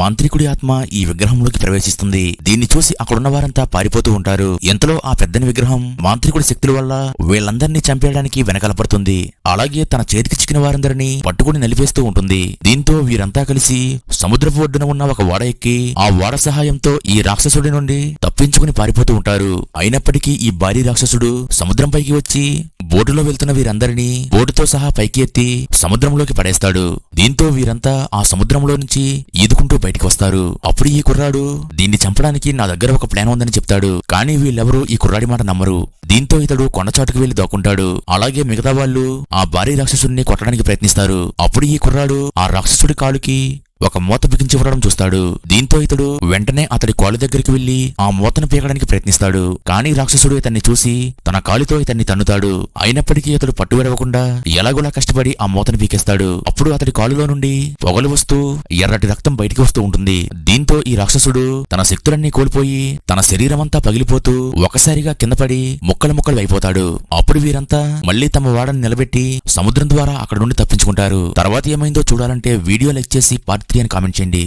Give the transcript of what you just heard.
మాంత్రికుడి ఆత్మ ఈ విగ్రహంలోకి ప్రవేశిస్తుంది. దీన్ని చూసి అక్కడున్న వారంతా పారిపోతూ ఉంటారు. ఎంతలో ఆ పెద్దని విగ్రహం మాంత్రికుడి శక్తుల వల్ల వీళ్ళందరినీ చంపేయడానికి వెనకాల పడుతుంది. అలాగే తన చేతికి చిక్కిన వారందరినీ పట్టుకుని నలిపేస్తూ ఉంటుంది. దీంతో వీరంతా కలిసి సముద్రపు ఒడ్డున ఉన్న ఒక ఓడ ఎక్కి ఆ ఓడ సహాయంతో ఈ రాక్షసుడి నుండి తప్పించుకుని పారిపోతూ ఉంటారు. అయినప్పటికీ ఈ భారీ రాక్షసుడు సముద్రం పైకి వచ్చి బోటులో వెళ్తున్న వీరందరినీ బోటుతో సహా పైకి ఎత్తి సముద్రంలోకి పడేస్తాడు. దీంతో వీరంతా ఆ సముద్రంలో నుంచి ఈదుకుంటూ బయటికి వస్తారు. అప్పుడు ఈ కుర్రాడు దీన్ని చంపడానికి నా దగ్గర ఒక ప్లాన్ ఉందని చెప్తాడు. కానీ వీళ్ళెవరూ ఈ కుర్రాడి మాట నమ్మరు. దీంతో ఇతడు కొండచాటుకు వెళ్ళి దాక్కుంటాడు. అలాగే మిగతా వాళ్ళు ఆ భారీ రాక్షసుడిని కొట్టడానికి ప్రయత్నిస్తారు. అప్పుడు ఈ కుర్రాడు ఆ రాక్షసుడి కాలుకి ఒక మూత బిగించి ఉండడం చూస్తాడు. దీంతో ఇతడు వెంటనే అతడి కాలు దగ్గరికి వెళ్ళి ఆ మూతను పీకడానికి ప్రయత్నిస్తాడు. కానీ రాక్షసుడు ఇతన్ని చూసి తన కాలుతో ఇతన్ని తన్నుతాడు. అయినప్పటికీ అతడు పట్టువెడవకుండా ఎలాగోలా కష్టపడి ఆ మూతను పీకేస్తాడు. అప్పుడు అతడి కాలులో నుండి పొగలు వస్తూ ఎర్రటి రక్తం బయటికి వస్తూ ఉంటుంది. దీంతో ఈ రాక్షసుడు తన శక్తులన్నీ కోల్పోయి తన శరీరమంతా పగిలిపోతూ ఒకసారిగా కింద పడి ముక్కలు ముక్కలు అయిపోతాడు. అప్పుడు వీరంతా మళ్ళీ తమ వాడని నిలబెట్టి సముద్రం ద్వారా అక్కడ నుండి తప్పించుకుంటారు. తర్వాత ఏమైందో చూడాలంటే వీడియో లైక్ చేసి పార్ట్ త్రీ అని కామెంట్ చేయండి